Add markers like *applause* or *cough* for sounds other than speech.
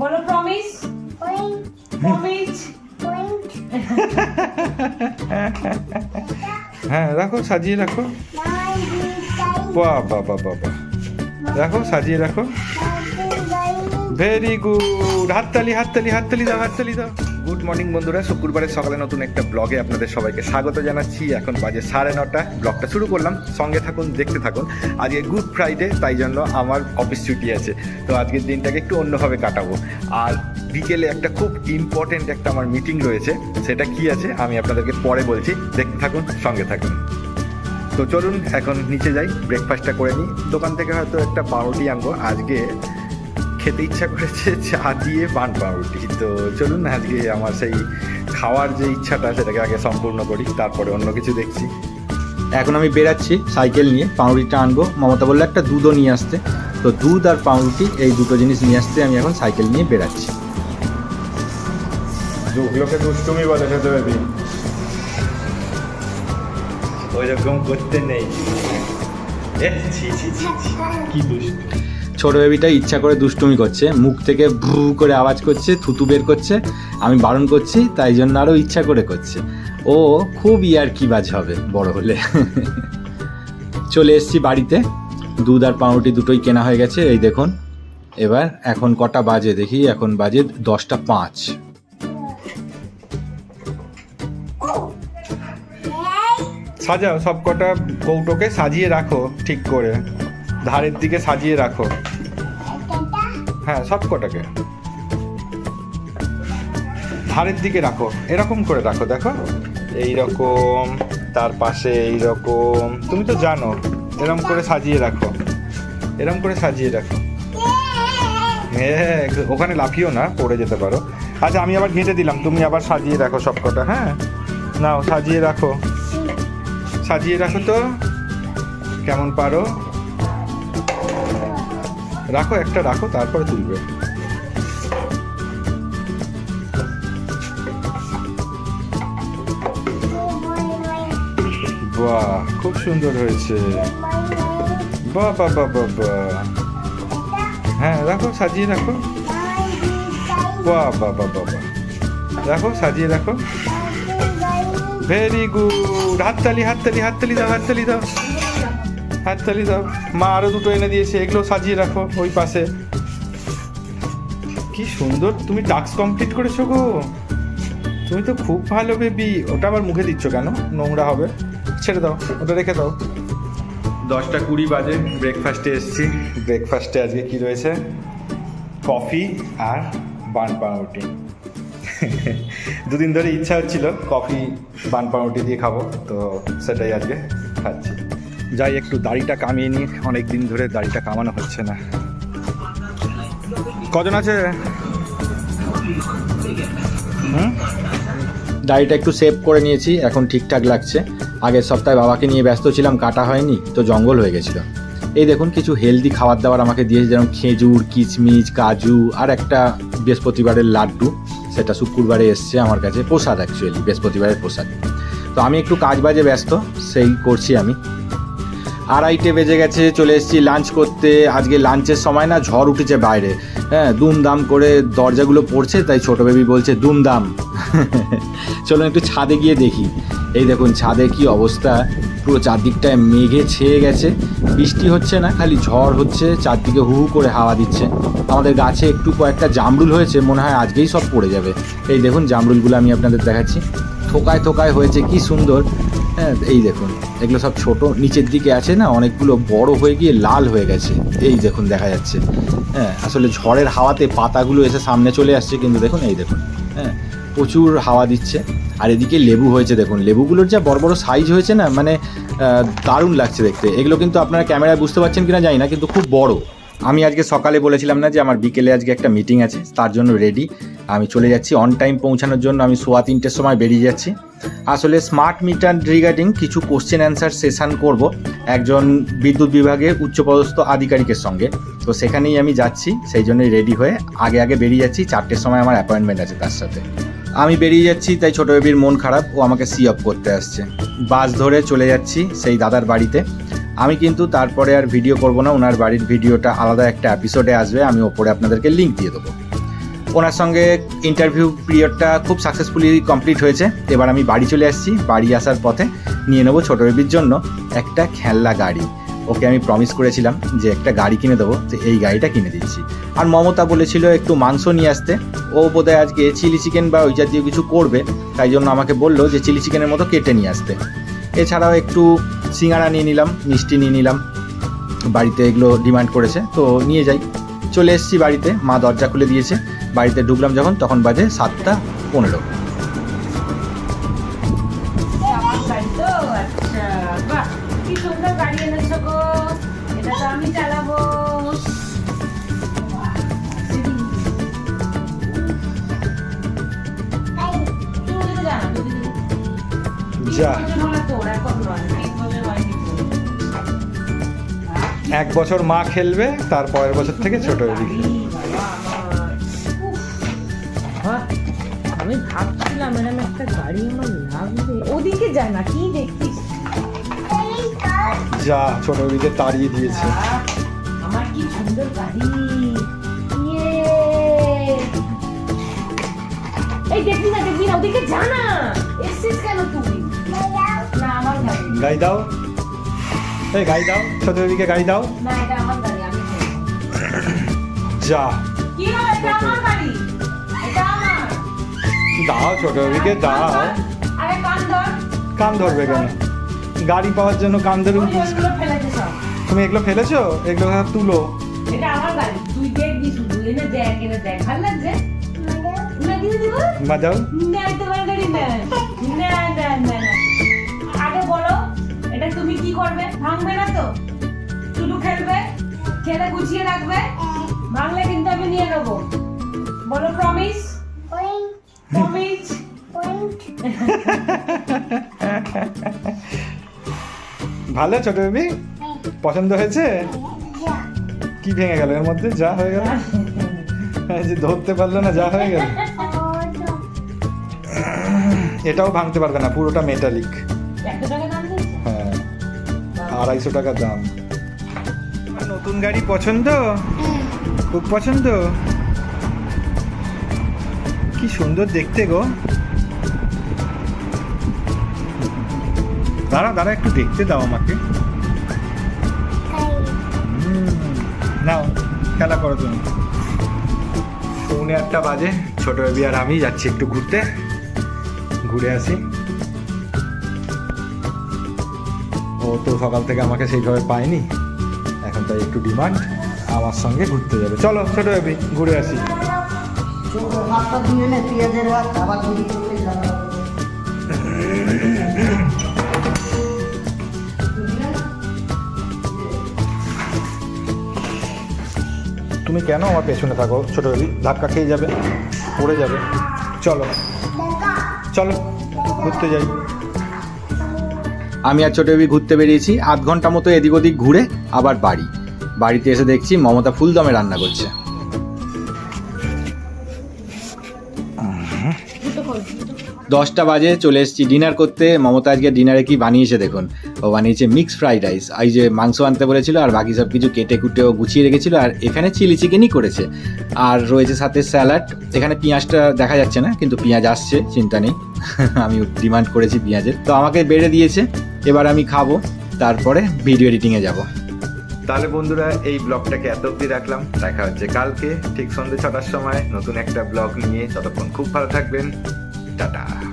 বলো promise promise হ্যাঁ রাখো, সাজিয়ে রাখো। বাহ বাহ বাহ বাহ। রাখো, সাজিয়ে রাখো। ভেরি গুড হাততালি হাততালি হাততালি দাও হাততালি দাও। গুড মর্নিং বন্ধুরা। শুক্রবারের সকালে নতুন একটা ব্লগে আপনাদের সবাইকে স্বাগত জানাচ্ছি। এখন বাজে সাড়ে নটা। ব্লগটা শুরু করলাম। সঙ্গে থাকুন, দেখতে থাকুন। আজকে গুড ফ্রাইডে তাই জন্য আমার অফিস ছুটি আছে। তো আজকের দিনটাকে একটু অন্যভাবে কাটাবো। আর বিকেলে একটা খুব ইম্পর্টেন্ট একটা আমার মিটিং রয়েছে। সেটা কি আছে, আমি আপনাদেরকে পরে বলছি। দেখতে থাকুন, সঙ্গে থাকুন। তো চলুন, এখন নিচে যাই। ব্রেকফাস্টটা করে নিই। দোকান থেকে হয়তো একটা পাউরুটি আনব। আজকে খেতে ইচ্ছা করেছে চা দিয়ে পান পাউরুটি। তো চলুন আজকে আমার সেই খাওয়ার যে ইচ্ছাটা সেটাকে আগে সম্পূর্ণ করি তারপরে অন্য কিছু দেখছি। এখন আমি বেরাচ্ছি সাইকেল নিয়ে পাউরুটিটা আনব। মমতা বলল একটা দুধও নিয়ে আসতে। তো দুধ আর পাউরুটি এই দুটো জিনিস নিয়ে আসতে আমি এখন সাইকেল নিয়ে বেরাচ্ছি ওগুলোকে দুষ্টুমি বলে খেতে বেবি ওই রকম করতে নেই। ছি, কি দুষ্ট ছোট বেবিটা ইচ্ছা করে দুষ্টুমি করছে, মুখ থেকে ভু করে আওয়াজ করছে, থুতু বের করছে, আমি বারণ করছি, তাই জন্য আরও ইচ্ছা করে করছে। ও খুব ইয়ার কি বাজ হবে, বড় হলে। চলে এসেছি বাড়িতে, দুধ আর পাউরুটি দুটোই কেনা হয়ে গেছে, এই দেখুন। এবার এখন কটা বাজে দেখি, এখন বাজে দশটা পাঁচ। সাজাও সব কটা কৌটোকে সাজিয়ে রাখো ঠিক করে। ধারের দিকে সাজিয়ে রাখো। হ্যাঁ সব কটাকে ধারের দিকে রাখো। এরকম করে রাখো দেখো। এই রকম তার পাশে এই রকম তুমি তো জানো এরকম করে সাজিয়ে রাখো। এরকম করে সাজিয়ে রাখো। হ্যাঁ ওখানে লাফিও না পড়ে যেতে পারো। আচ্ছা আমি আবার ঘেঁটে দিলাম তুমি আবার সাজিয়ে রাখো সব কটা হ্যাঁ? নাও সাজিয়ে রাখো। সাজিয়ে রাখো তো। কেমন পারো? রাখো, একটা রাখো, তারপরে তুলবে। বাহ, খুব সুন্দর হয়েছে। বাহ বাহ বাহ বাহ বাহ। হ্যাঁ রাখো, সাজিয়ে রাখো। বাহ বাহ বাহ রাখো, সাজিয়ে রাখো। ভেরি গুড হাততালি হাততালি হাততালি দাও হাততালি দাও। হাততালি দাও মা আরও দুটো এনে দিয়েছে এগুলো সাজিয়ে রাখো ওই পাশে। কি সুন্দর তুমি টাস্ক কমপ্লিট করেছ গো। তুমি তো খুব ভালো বেবি ওটা আবার মুখে দিচ্ছ কেন? নোংরা হবে। ছেড়ে দাও ওটা রেখে দাও। দশটা কুড়ি বাজে ব্রেকফাস্টে এসেছি। ব্রেকফাস্টে আজকে কি রয়েছে? কফি আর বান পাউরুটি। দুদিন ধরে ইচ্ছা হচ্ছিল কফি বান পাউরুটি দিয়ে খাব তো সেটাই আজকে খাচ্ছি। যাই, একটু দাড়িটা কামিয়ে নিই অনেক দিন ধরে দাড়িটা কামানো হচ্ছে না। কজন আছে? দাড়িটা একটু সেভ করে নিয়েছি, এখন ঠিকঠাক লাগছে। আগের সপ্তাহে বাবাকে নিয়ে ব্যস্ত ছিলাম, কাটা হয়নি, তো জঙ্গল হয়ে গেছিল। এই দেখুন, কিছু হেলদি খাবার দাবার আমাকে দিয়েছে, যেমন খেজুর, কিচমিচ, কাজু, আর একটা বৃহস্পতিবারের লাড্ডু। সেটা শুক্রবারে এসছে আমার কাছে, প্রসাদ অ্যাকচুয়ালি বৃহস্পতিবারের প্রসাদ। তো আমি একটু কাজ বাজে ব্যস্ত, সেই করছি আমি। আড়াইটে বেজে গেছে, চলে এসেছি লাঞ্চ করতে। আজকে লাঞ্চের সময় না ঝড় উঠেছে বাইরে। হ্যাঁ দুমদাম করে দরজাগুলো পড়ছে, তাই ছোট বেবি বলছে, দুমদাম। *laughs* চলুন একটু ছাদে গিয়ে দেখি। এই দেখুন, ছাদে কি অবস্থা। পুরো চারদিকটায় মেঘে ছেয়ে গেছে। বৃষ্টি হচ্ছে না, খালি ঝড় হচ্ছে, চারদিকে হু হু করে হাওয়া দিচ্ছে। আমাদের গাছে একটু কয়েকটা জামরুল হয়েছে, মনে হয় আজকেই সব পড়ে যাবে। এই দেখুন, জামরুলগুলো আমি আপনাদের দেখাচ্ছি। থোকায় থোকায় হয়েছে, কি সুন্দর। হ্যাঁ এই দেখুন, এগুলো সব ছোট, নিচের দিকে আছে না, অনেকগুলো বড় হয়ে গিয়ে লাল হয়ে গেছে। এই দেখুন, দেখা যাচ্ছে। হ্যাঁ আসলে ঝড়ের হাওয়াতে পাতাগুলো এসে সামনে চলে আসছে, কিন্তু দেখুন, এই দেখুন হ্যাঁ প্রচুর হাওয়া দিচ্ছে। আর এদিকে লেবু হয়েছে, দেখুন, লেবুগুলোর যা বড় বড় সাইজ হয়েছে না মানে দারুণ লাগছে দেখতে। এগুলো কিন্তু আপনারা ক্যামেরায় বুঝতে পারছেন কিনা জানি না, কিন্তু খুব বড়। আমি আজকে সকালে বলেছিলাম না যে আমার বিকেলে আজকে একটা মিটিং আছে, তার জন্য রেডি আমি চলে যাচ্ছি অন টাইম পৌঁছানোর জন্য আমি সোয়া তিনটের সময় বেরিয়ে যাচ্ছি। আসলে স্মার্ট মিটার রিগার্ডিং কিছু কোশ্চেন অ্যান্সার সেশন করব একজন বিদ্যুৎ বিভাগের উচ্চপদস্থ আধিকারিকের সঙ্গে। তো সেখানেই আমি যাচ্ছি, সেই জন্যই রেডি হয়ে আগে আগে বেরিয়ে যাচ্ছি, চারটের সময় আমার অ্যাপয়েন্টমেন্ট আছে তার সাথে। আমি বেরিয়ে যাচ্ছি, তাই ছোটো বেবির মন খারাপ, ও আমাকে সি অফ করতে আসছে। বাস ধরে চলে যাচ্ছি সেই দাদার বাড়িতে। আমি কিন্তু তারপরে আর ভিডিও করব না, ওনার বাড়ির ভিডিওটা আলাদা একটা এপিসোডে আসবে, আমি ওপরে আপনাদেরকে লিঙ্ক দিয়ে দেবো। ওনার সঙ্গে ইন্টারভিউ পিরিয়ডটা খুব সাকসেসফুলি কমপ্লিট হয়েছে। এবার আমি বাড়ি চলে আসছি, বাড়ি আসার পথে নিয়ে নেব ছোটো বেবির জন্য একটা খেলনা গাড়ি। ওকে আমি প্রমিস করেছিলাম যে একটা গাড়ি কিনে দেবো তো এই গাড়িটা কিনে দিচ্ছি। আর মমতা বলেছিল একটু মাংস নিয়ে আসতে। ও বোধহয় আজকে চিলি চিকেন বা ওই জাতীয় কিছু করবে, তাই জন্য আমাকে বলল যে চিলি চিকেনের মতো কেটে নিয়ে আসতে। এছাড়াও একটু সিঙ্গারা নিয়ে নিলাম মিষ্টি নিয়ে নিলাম। বাড়িতে এগুলো ডিমান্ড করেছে তো নিয়ে যাই। চলে এসেছি বাড়িতে মা দরজা খুলে দিয়েছে। বাড়িতে ঢুকলাম যখন তখন বাজে সাতটা পনেরো। যা। এক বছর মা খেলবে তার পরের বছর থেকে ছোট বাবা, আমি ভাবছিলাম এরকম একটা গাড়ি আমার লাগবে। ওদিকে যায় না কি দেখছিস? যা ছোট বেবিকে তাড়িয়ে দিয়েছে। আমার কি সুন্দর গাড়ি। ইয়ে। এই দেখবি না দেখবি না ওদিকে যা গাড়ি গাড়ি দাও। এই গাড়ি দাও ছোট বেবিকে গাড়ি দাও। যা। দাও ছোট বেবিকে দাও। কান ধরবে কেন গাড়ি পাওয়ার জন্য কান ধরে তুমি এগুলো ফেলেছো এগুলো তুলো। না তোমার গাড়ি না না না না না। আগে বলো এটা তুমি কি করবে? ভাঙবে না তো? শুধু খেলবে? খেলে গুছিয়ে রাখবে? ভাঙলে কিন্তু আমি নিয়ে নেব। বলো প্রমিস প্রমিস ভালো ছোট বেবি? পছন্দ হয়েছে? কি ভেঙে গেল? এর মধ্যে যা হয়ে গেল? এই যে ধরতে পারল না যা হয়ে গেল। *laughs* এটাও ভাঙতে পারবে না পুরোটা মেটালিক আড়াইশো টাকা দাম। নতুন গাড়ি পছন্দ? খুব পছন্দ? কি সুন্দর দেখতে গো। দাঁড়া দাঁড়া একটু দেখতে দাও আমাকে। নাও খেলা করো তুমি। পৌনে আটটা বাজে ছোট বেবি আর আমি যাচ্ছি একটু ঘুরতে। ঘুরে আসি। ও তো সকাল থেকে আমাকে সেইভাবে পায়নি। এখন তাই একটু ডিমান্ড আমার সঙ্গে ঘুরতে যাবে। চলো, ছোটো বেবি ঘুরে আসি। তুমি কেন আমার পেছনে থাকো, ছোট বেবি ধাক্কা খেয়ে যাবে, পড়ে যাবে। চলো। চলো, ঘুরতে যাই। আমি আর ছোটো ঘুরতে বেরিয়েছি। আধ ঘণ্টা মতো এদিক ওদিক ঘুরে আবার বাড়ি। বাড়িতে এসে দেখছি মমতা ফুলদমে রান্না করছে। দশটা বাজে চলে এসেছি ডিনার করতে। মমতা আজকে ডিনারে কি বানিয়েছে দেখুন। ও বানিয়েছে মিক্স ফ্রাইড রাইস। এই যে মাংস আনতে বলেছিল আর বাকি সব কিছু কেটে কুটে ও গুছিয়ে রেখেছিল আর এখানে চিলি চিকেনই করেছে। আর রয়েছে সাথে স্যালাড। এখানে পেঁয়াজটা দেখা যাচ্ছে না, কিন্তু পেঁয়াজ আসছে, চিন্তা নেই। *laughs* আমি ডিমান্ড করেছি পেঁয়াজের। তো আমাকে বেড়ে দিয়েছে। এবার আমি খাব, তারপরে ভিডিও এডিটিংয়ে যাব। তাহলে বন্ধুরা, এই ব্লগটাকে এত অব্দি রাখলাম। দেখা হচ্ছে কালকে, ঠিক সন্ধ্যে ছটার সময়। নতুন একটা ব্লগ নিয়ে ততক্ষণ খুব ভালো থাকবেন। টাটা।